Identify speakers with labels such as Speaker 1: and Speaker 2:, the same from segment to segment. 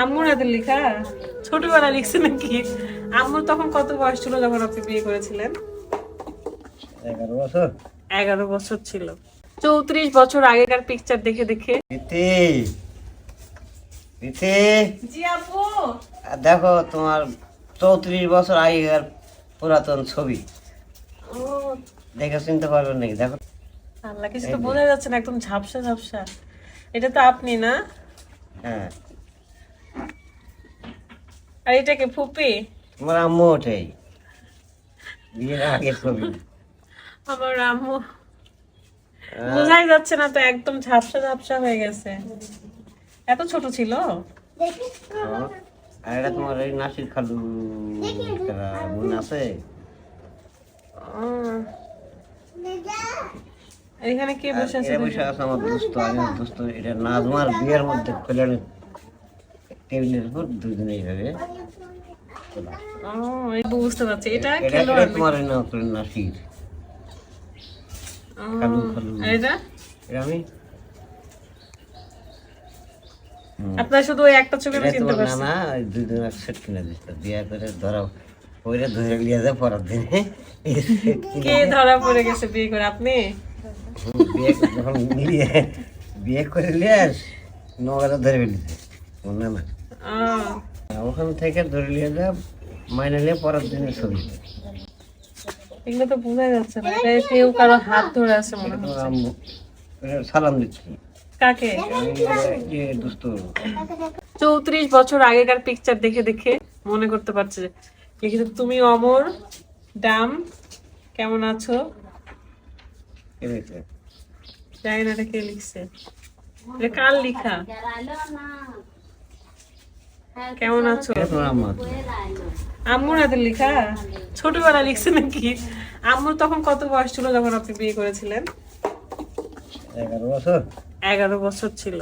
Speaker 1: আম্মুর হাতের লেখা? ছোটবেলা লিখছে নাকি? আম্মুর তখন কত বয়স ছিল যখন আপনি বিয়ে করেছিলেন?
Speaker 2: এগারো বছর।
Speaker 1: এগারো বছর ছিল। চৌত্রিশ বছর আগেকার পিকচার দেখে দেখে।
Speaker 2: দেখো তোমার চৌত্রিশ বছর আগেকার পুরাতন ছবি। দেখে চিনতে পারবেন নাকি? দেখো।
Speaker 1: আল্লাহ কিছু তো বোঝা যাচ্ছে না একদম ঝাপসা ঝাপসা। এটা তো আপনি না?
Speaker 2: হ্যাঁ।
Speaker 1: আর এটা কি ফুপি?
Speaker 2: তোমার আম্মু বিয়ের আগের ছবি।
Speaker 1: আমার আম্মু। বোঝাই যাচ্ছে না তো একদম ঝাপসা ঝাপসা হয়ে গেছে। এত ছোট ছিল?
Speaker 2: হ্যাঁ। আর এটা তোমার এই নাসির খালু মনে আছে।
Speaker 1: এখানে কে বসে আছে
Speaker 2: বসে আছে আমার দোস্ত আমি দোস্ত। এটা নাজমার বিয়ের মধ্যে ফেলেন টেবিলের উপর দুজনে এইভাবে। তোলা।
Speaker 1: ও এই বুঝতে পারছি এটা
Speaker 2: এটা তোমার এই নাম নাসির খালু খালু
Speaker 1: এটা?
Speaker 2: এটা আমি
Speaker 1: আপনার শুধু ওই একটা ছবি চিনতে
Speaker 2: তোমার
Speaker 1: পারছি।
Speaker 2: নানা দুই দিন সেট কিনে দিচ্ছে। বিয়ে করে ধরা ওইটা ধরে লিয়ে যায় পরের দিনে। এই set কিনে
Speaker 1: কে ধরা পড়ে গেছে বিয়ে করে? আপনি?
Speaker 2: বিয়ে যখন নিয়ে বিয়ে করে ধরে ফেলেছে মনে না ওখান থেকে ধরে নিয়ে যা মাইনে নিয়ে পরের দিনে ছবি
Speaker 1: এগুলো তো বোঝা যাচ্ছে না। এটা কেউ কারও হাত ধরে আছে মনে
Speaker 2: এটা সালাম দিচ্ছি।
Speaker 1: কাকে? চৌত্রিশ বছর আগেকার পিকচার দেখে দেখে মনে করতে পারছে যে লিখেছে তুমি অমর ডাম কেমন আছো? জানি না এটা কে লিখছে। কার লিখা? কেমন আছো। আম্মুর হাতের লেখা? ছোটবেলা লিখছে নাকি? আম্মুর তখন কত বয়স ছিল যখন আপনি বিয়ে করেছিলেন?
Speaker 2: এগারো বছর।
Speaker 1: এগারো বছর ছিল।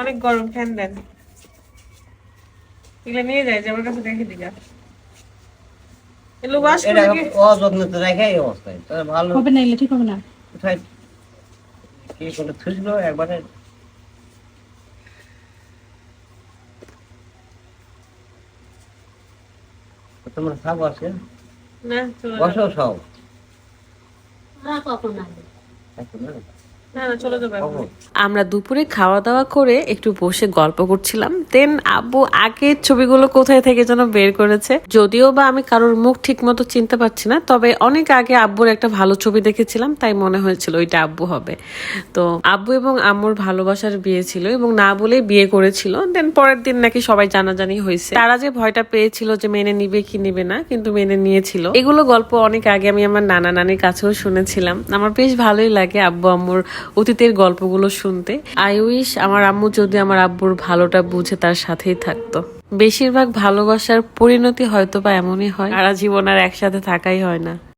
Speaker 1: অনেক গরম ফ্যান দেন। এগুলো নিয়ে যায় যে আমার কাছে দেখে দিগা। এগুলো ওয়াশ করে কি
Speaker 2: অযত্ন তো রেখে এই অবস্থায়। তো ভালো
Speaker 3: হবে না এগুলো ঠিক হবে না।
Speaker 2: কোথায় কি করে একবারে তোমার খাব আছে
Speaker 1: না
Speaker 2: বসো সব না?
Speaker 1: কখন আসবে এখন।
Speaker 2: খাব।
Speaker 4: আমরা দুপুরে খাওয়া দাওয়া করে একটু বসে গল্প করছিলাম। দেন আব্বু আগের ছবিগুলো কোথায় থেকে যেন বের করেছে। যদিও বা আমি কারোর মুখ ঠিক মতো চিনতে পারছি না তবে অনেক আগে আব্বুর একটা ভালো ছবি দেখেছিলাম তাই মনে হয়েছিল ওইটা আব্বু হবে। তো আব্বু এবং আম্মুর ভালোবাসার বিয়ে ছিল এবং না বলেই বিয়ে করেছিল। দেন পরের দিন নাকি সবাই জানাজানি হয়েছে। তারা যে ভয়টা পেয়েছিল যে মেনে নিবে কি নিবে না কিন্তু মেনে নিয়েছিল। এগুলো গল্প অনেক আগে আমি আমার নানা নানির কাছেও শুনেছিলাম। আমার বেশ ভালোই লাগে আব্বু আম্মুর অতীতের গল্পগুলো শুনতে। আই উইশ আমার আম্মু যদি আমার আব্বুর ভালোটা বুঝে তার সাথেই থাকতো। বেশিরভাগ ভালোবাসার পরিণতি হয়তো বা এমনই হয়, সারা জীবন আর একসাথে থাকাই হয় না।